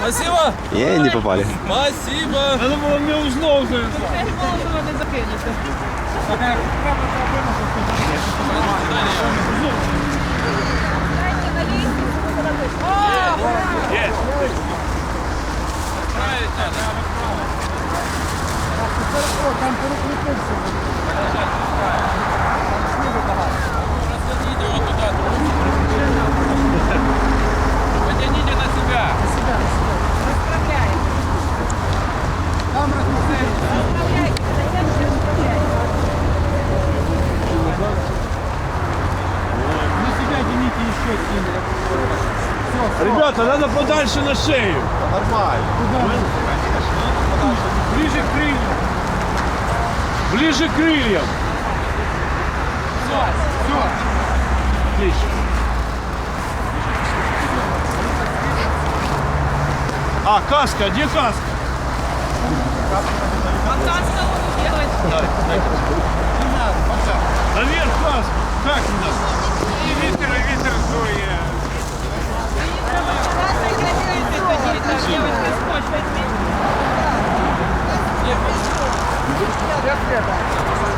Спасибо. Не, не попали. Спасибо. Надо було не узлов вже. не закинути. Ребята, надо подальше на шею. Нормально. Ближе к крыльям. Ближе к крыльям. Все, все. Отлично. А, каска, где каска? Наверх каску. Как не надо? И ветер, и ветер дует.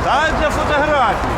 Да, для фотографий.